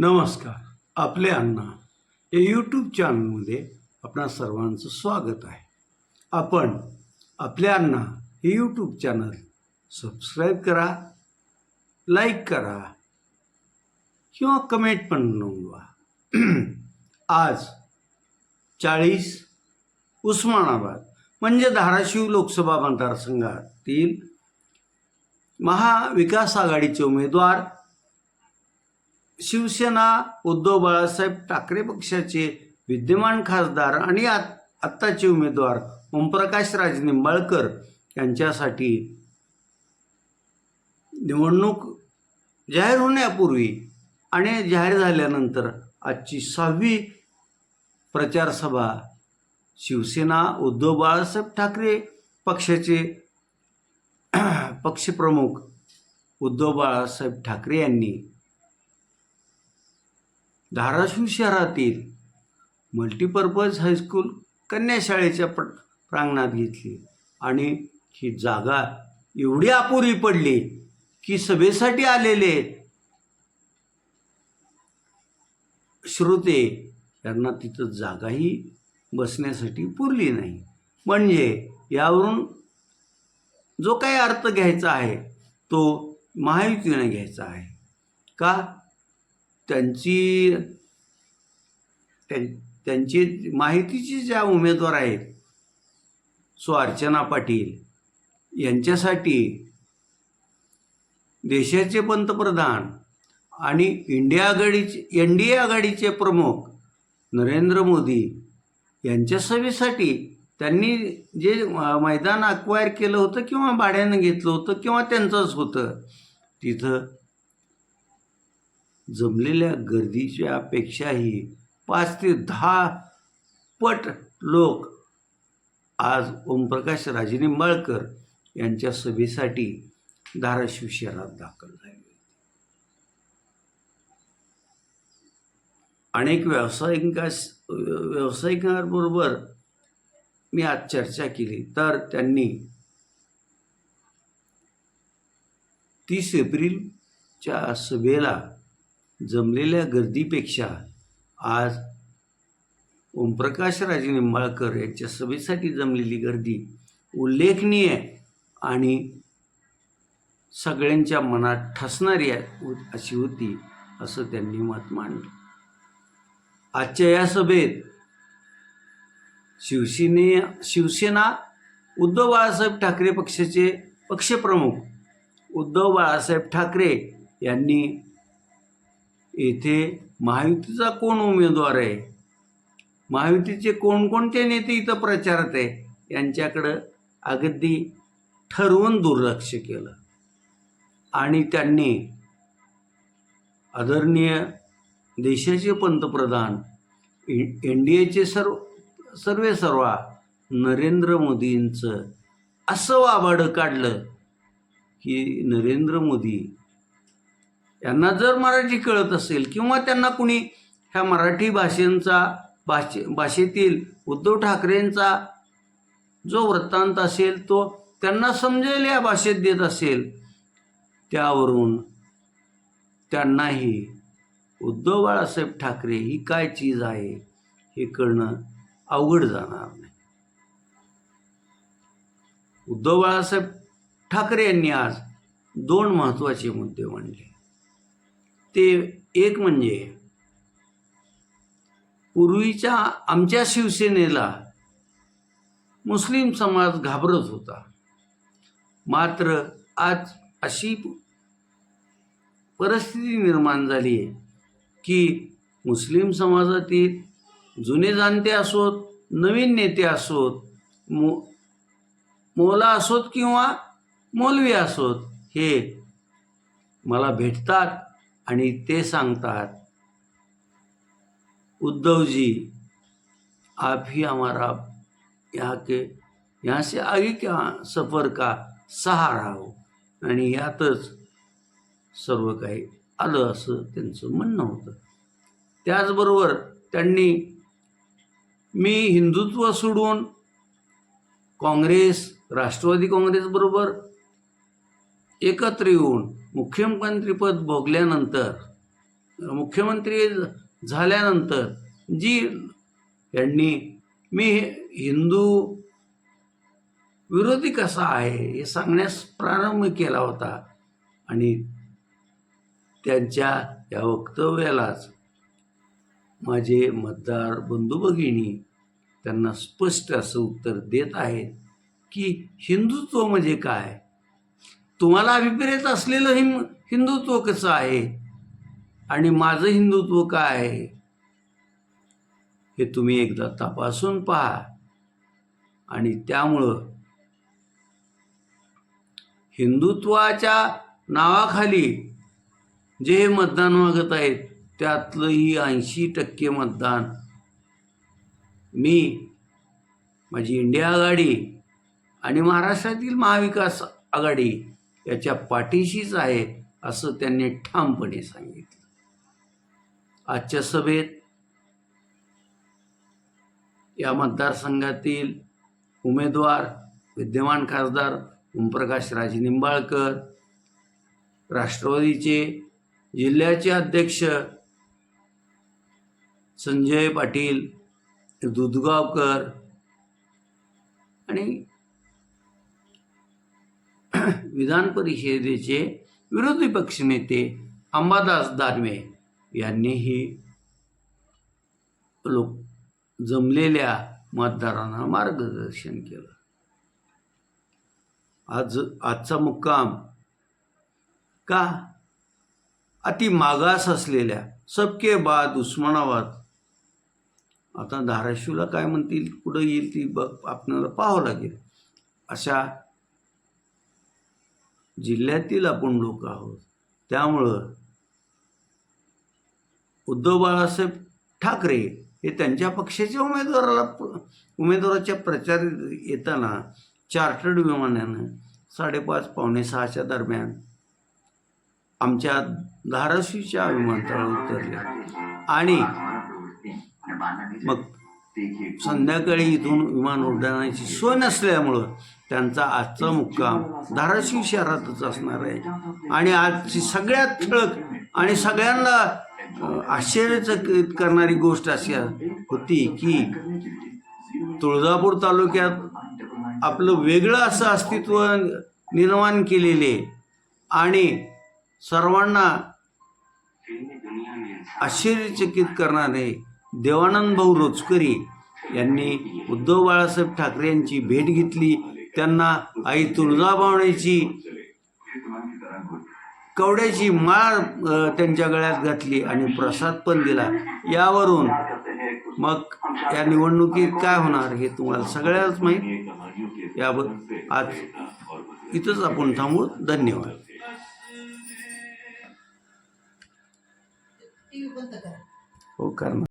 नमस्कार. आपले अण्णा. या यूट्यूब चॅनलमध्ये आपणा सर्वांचं स्वागत आहे. आपण आपले अण्णा हे यूट्यूब चॅनल सबस्क्राईब करा लाईक करा किंवा कमेंट पण नोंदवा. आज चाळीस उस्मानाबाद म्हणजे धाराशिव लोकसभा मतदारसंघातील महाविकास आघाडीचे उमेदवार शिवसेना उद्धव बाळासाहेब ठाकरे पक्षाचे विद्यमान खासदार आणि आत आत्ताचे उमेदवार ओमप्रकाश राज निंबाळकर यांच्यासाठी निवडणूक जाहीर होण्यापूर्वी आणि जाहीर झाल्यानंतर आजची सहावी प्रचारसभा शिवसेना उद्धव बाळासाहेब ठाकरे पक्षाचे पक्षप्रमुख उद्धव बाळासाहेब ठाकरे यांनी धाराशिव शहरातील मल्टीपर्पज हायस्कूल कन्याशाळेच्या प्र प्रांगणात घेतली. आणि ही जागा एवढी अपुरी पडली की सभेसाठी आलेले श्रोते यांना तिथं जागाही बसण्यासाठी पुरली नाही. म्हणजे यावरून जो काही अर्थ घ्यायचा आहे तो महायुतीने घ्यायचा आहे. का? त्यांची त्यां त्यांची माहितीची ज्या उमेदवार आहेत सो अर्चना पाटील यांच्यासाठी देशाचे पंतप्रधान आणि इंडिया आघाडीचे एन डी ए आघाडीचे प्रमुख नरेंद्र मोदी यांच्या सभेसाठी त्यांनी जे मैदान अक्वायर केलं होतं किंवा भाड्यानं घेतलं होतं किंवा त्यांचंच होतं तिथं जमलेल्या गर्दीच्या पेक्षाही पाच ते दहा पट लोक आज ओमप्रकाश राजेनिंबाळकर यांच्या सभेसाठी धाराशिव शहरात दाखल झाले अनेक व्यावसायिकास व्यावसायिकांबरोबर मी आज चर्चा केली. तर त्यांनी तीस एप्रिलच्या सभेला जमलेल्या गर्दीपेक्षा आज ओमप्रकाश राजे निंबाळकर यांच्या सभेसाठी जमलेली गर्दी उल्लेखनीय आणि सगळ्यांच्या मनात ठसणारी आहे- अशी होती असं त्यांनी मत मांडलं. आजच्या या सभेत शिवसेने शिवसेना उद्धव बाळासाहेब ठाकरे पक्षाचे पक्षप्रमुख उद्धव बाळासाहेब ठाकरे यांनी येथे महायुतीचा कोण उमेदवार आहे? महायुतीचे कोणकोणते नेते इथं प्रचारात आहे? यांच्याकडं अगदी ठरवून दुर्लक्ष केलं. आणि त्यांनी आदरणीय देशाचे पंतप्रधान एन डी एचे सर्व सर्वे सर्वा नरेंद्र मोदींचं असं वाबाडं काढलं की नरेंद्र मोदी यांना जर मराठी कळत असेल किंवा त्यांना कुणी ह्या मराठी भाषेंचा भाषे भाषेतील उद्धव ठाकरेंचा जो वृत्तांत असेल तो त्यांना समजेल या भाषेत देत असेल त्यावरून त्यांनाही उद्धव बाळासाहेब ठाकरे ही काय चीज आहे हे कळणं अवघड जाणार नाही. उद्धव बाळासाहेब ठाकरे यांनी आज दोन महत्त्वाचे मुद्दे मांडले. ते एक म्हणजे पूर्वीच्या आमच्या शिवसेनेला मुस्लिम समाज घाबरत होता. मात्र आज अशी परिस्थिती निर्माण झाली आहे की मुस्लिम समाजातील जुने जाणते असोत नवीन नेते असोत मो मोला असोत किंवा मौलवी असोत हे मला भेटतात. आणि ते सांगतात उद्धव जी आप ही हमारा यहाँ के यहाँ से आगे क्या सफर का सहारा हो? आणि यातच सर्व काही आलं असं त्यांचं म्हणणं होतं. त्याचबरोबर त्यांनी मी हिंदुत्व सोडून काँग्रेस राष्ट्रवादी काँग्रेसबरोबर एकत्र येऊन मुख्यमंत्रीपद भोगल्यानंतर मुख्यमंत्री झाल्यानंतर जी यांनी मी हिंदू विरोधी कसा आहे हे सांगण्यास प्रारंभ केला होता आणि त्यांच्या या वक्तव्यालाच माझे मतदार बंधू भगिनी त्यांना स्पष्ट असं उत्तर देत आहेत की हिंदुत्व म्हणजे काय? तुम्हाला अभिप्रेत असलेलं हिं हिंदुत्व कसं आहे? आणि माझं हिंदुत्व काय आहे? हे तुम्ही एकदा तपासून पहा. आणि त्यामुळं हिंदुत्वाच्या नावाखाली जे मतदान मागत आहेत त्यातलंही ऐंशी टक्के मतदान मी माझी इंडिया आघाडी आणि महाराष्ट्रातील महाविकास आघाडी याच्या पाठीशीच आहे असं त्यांनी ठामपणे सांगितलं. आजच्या सभेत या मतदारसंघातील उमेदवार विद्यमान खासदार ओमप्रकाश राजनिंबाळकर राष्ट्रवादीचे जिल्ह्याचे अध्यक्ष संजय पाटील दुधगावकर आणि विधान परिषदेचे विरोधी पक्षनेते अंबादास दानवे यांनीही लोक जमलेल्या मतदारांना मार्गदर्शन केलं. आज आजचा मुक्काम का? अति मागास असलेल्या सबके बाद उस्मानाबाद. आता धाराशिवला काय म्हणतील कुठं येईल ती बघ आपल्याला पाहावं लागेल. अशा जिल्ह्यातील आपण लोक आहोत. त्यामुळं उद्धव बाळासाहेब ठाकरे हे त्यांच्या पक्षाच्या उमेदवाराला उमेदवाराच्या प्रचार येताना चार्टर्ड विमानानं साडेपाच पावणे सहाच्या दरम्यान आमच्या धाराशिवच्या विमानतळावर उतरले आणि मग संध्याकाळी इथून विमान उड्डाणाची सोय नसल्यामुळं त्यांचा आजचा मुक्काम धाराशिव शहरातच असणार आहे. आणि आजची सगळ्यात ठळक आणि सगळ्यांना आश्चर्यचकित करणारी गोष्ट अशी होती की तुळजापूर तालुक्यात आपलं वेगळं असं अस्तित्व निर्माण केलेले आणि सर्वांना आश्चर्यचकित करणारे देवानंद भाऊ रोचकरी यांनी उद्धव बाळासाहेब ठाकरे यांची भेट घेतली. त्यांना आई तुळजाभवानीची कवड्याची माळ त्यांच्या गळ्यात घातली आणि प्रसाद पण दिला. यावरून मग या निवडणुकीत काय होणार हे तुम्हाला सगळ्याच माहीत. यावर आज इथंच आपण थांबू. धन्यवाद. हो करणार